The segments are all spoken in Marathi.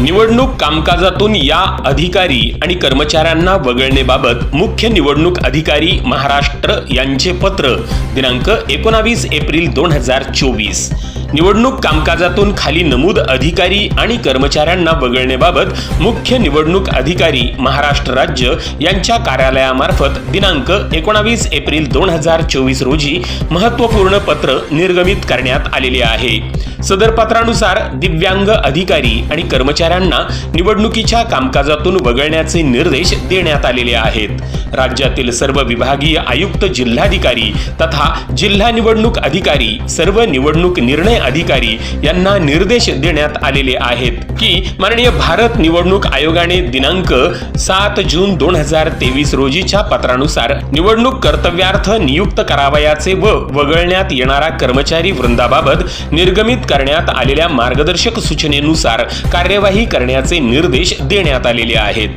निवडणूक कामकाजातून या अधिकारी आणि कर्मचाऱ्यांना वगळणेबाबत मुख्य निवडणूक अधिकारी महाराष्ट्र यांचे पत्र दिनांक एकोणावीस एप्रिल दोन हजार चोवीस. निवडणूक कामकाजातून खाली नमूद अधिकारी आणि कर्मचाऱ्यांना वगळणेबाबत मुख्य निवडणूक अधिकारी महाराष्ट्र राज्य यांच्या कार्यालयामार्फत दिनांक एकोणावीस एप्रिल दोन हजार चोवीस रोजी महत्त्वपूर्ण पत्र निर्गमित करण्यात आलेले आहे. सदर पत्रानुसार दिव्यांग अधिकारी आणि कर्मचाऱ्यांना निवडणुकीच्या कामकाजातून वगळण्याचे निर्देश देण्यात आलेले आहेत. राज्यातील सर्व विभागीय आयुक्त जिल्हाधिकारी तथा जिल्हा निवडणूक अधिकारी सर्व निवडणूक निर्णय अधिकारी यांना निर्देश देण्यात आलेले आहेत की माननीय भारत निवडणूक आयोगाने दिनांक सात जून दोन हजार तेवीस रोजीच्या पत्रानुसार निवडणूक कर्तव्यार्थ नियुक्त करावयाचे व वगळण्यात येणारा कर्मचारी वृंदाबाबत निर्गमित करण्यात आलेल्या मार्गदर्शक सूचनेनुसार कार्यवाही करण्याचे निर्देश देण्यात आलेले आहेत.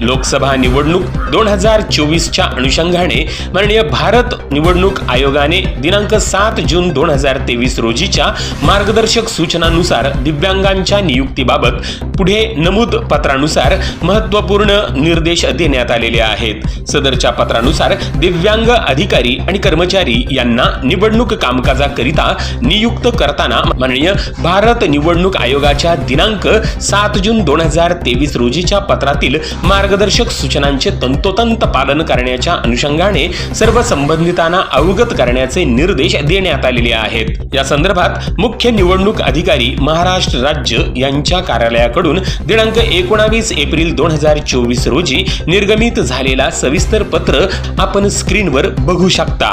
लोकसभा निवडणूक दोन हजार चोवीसच्या अनुषंगाने माननीय भारत निवडणूक आयोगाने दिनांक सात जून दोन हजार तेवीस रोजीच्या मार्गदर्शक सूचनानुसार दिव्यांगांच्या नियुक्तीबाबत पुढे नमूद पत्रानुसार महत्त्वपूर्ण निर्देश देण्यात आलेले आहेत. सदरच्या पत्रानुसार दिव्यांग अधिकारी आणि कर्मचारी यांना निवडणूक कामकाजाकरिता नियुक्त करताना माननीय भारत निवडणूक आयोगाच्या दिनांक सात जून दोन हजार तेवीस रोजीच्या पत्रातील मार्गदर्शक सूचनांचे तंतोतंत पालन करण्याच्या अनुषंगाने सर्व संबंधितांना अवगत करण्याचे निर्देश देण्यात आलेले आहेत. या संदर्भात मुख्य निवडणूक अधिकारी महाराष्ट्र राज्य यांच्या कार्यालयाकडून दिनांक एकोणावीस एप्रिल दोन हजार चोवीस रोजी निर्गमित झालेला सविस्तर पत्र आपण स्क्रीनवर बघू शकता.